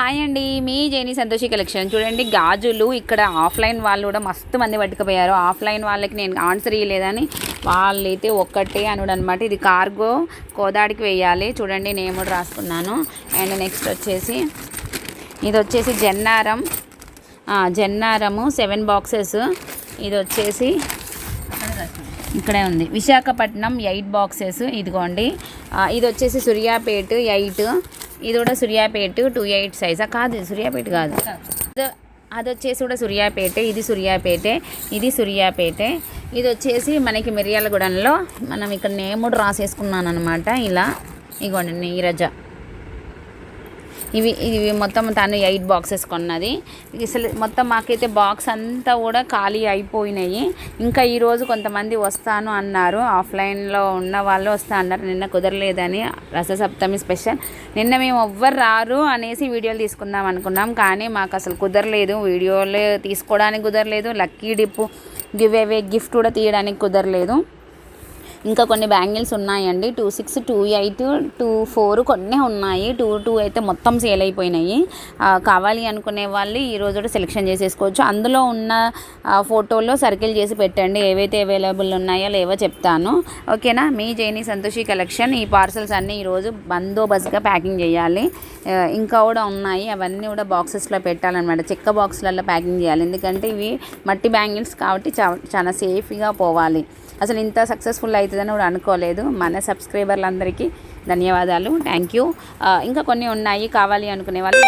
Hi అండి. మీ Jeni Santoshi collection. చూడండి గాజులు ఇక్కడ ఆఫ్లైన్ వాళ్ళు కూడా మస్తు మంది పట్టుకుపోయారు. ఆఫ్లైన్ వాళ్ళకి నేను ఆన్సర్ ఇవ్వలేదని వాళ్ళైతే ఒక్కటే అనుడు అనమాట ఇది కార్గో కోదాడికి వేయాలి. చూడండి నేను కూడా రాసుకున్నాను. అండ్ నెక్స్ట్ వచ్చేసి ఇది వచ్చేసి జన్నారం. జన్నారము seven boxes. ఇది వచ్చేసి ఇక్కడే ఉంది. Visakhapatnam eight boxes. ఇదిగోండి. ఇది వచ్చేసి సూర్యాపేట్ ఎయిట్. ఇది కూడా సూర్యాపేట్ టూ ఎయిట్ సైజా? కాదు ఇది సూర్యాపేట కాదు. అది- అది వచ్చేసి కూడా సూర్యాపేటే ఇది సూర్యాపేటే ఇది సూర్యాపేటే ఇది వచ్చేసి మనకి మిర్యాలగూడెంలో మనం ఇక్కడ నేముడు రాసేసుకున్నాను అనమాట ఇలా ఇగోండి నీరజ ఇవి ఇవి మొత్తం తను ఎయిట్ బాక్సెస్ కొన్నది. అసలు మొత్తం మాకైతే బాక్స్ అంతా కూడా ఖాళీ అయిపోయినాయి. ఇంకా ఈరోజు కొంతమంది వస్తాను అన్నారు. ఆఫ్లైన్లో ఉన్న వాళ్ళు వస్తా అన్నారు. నిన్న కుదరలేదని రససప్తమి స్పెషల్. నిన్న మేము ఎవ్వరు రారు అనేసి వీడియోలు తీసుకుందాం అనుకున్నాం. కానీ మాకు అసలు కుదరలేదు. వీడియోలు తీసుకోవడానికి కుదరలేదు. Lucky dip give away gift కూడా తీయడానికి కుదరలేదు. ఇంకా కొన్ని బ్యాంగిల్స్ ఉన్నాయండి. Two six two eight two four కొన్ని ఉన్నాయి. టూ టూ అయితే మొత్తం సేల్ అయిపోయినాయి. కావాలి అనుకునే వాళ్ళు ఈ రోజు కూడా సెలెక్షన్ చేసేసుకోవచ్చు. అందులో ఉన్న ఫోటోలో సర్కిల్ చేసి పెట్టండి. ఏవైతే అవైలబుల్ ఉన్నాయో లేవో చెప్తాను. ఓకేనా? మీ జైని సంతోషి కలెక్షన్. ఈ పార్సల్స్ అన్నీ ఈరోజు బందోబస్తుగా ప్యాకింగ్ చేయాలి. ఇంకా కూడా ఉన్నాయి. అవన్నీ కూడా బాక్సెస్లో పెట్టాలన్నమాట. చెక్క బాక్స్లలో ప్యాకింగ్ చేయాలి. ఎందుకంటే ఇవి మట్టి బ్యాంగిల్స్ కాబట్టి చాలా సేఫ్గా పోవాలి. అసలు ఇంత సక్సెస్ఫుల్ అవుతుందని కూడా అనుకోలేదు. మన సబ్స్క్రైబర్లందరికీ ధన్యవాదాలు. థ్యాంక్ యూ ఇంకా కొన్ని ఉన్నాయి. కావాలి అనుకునే వాళ్ళు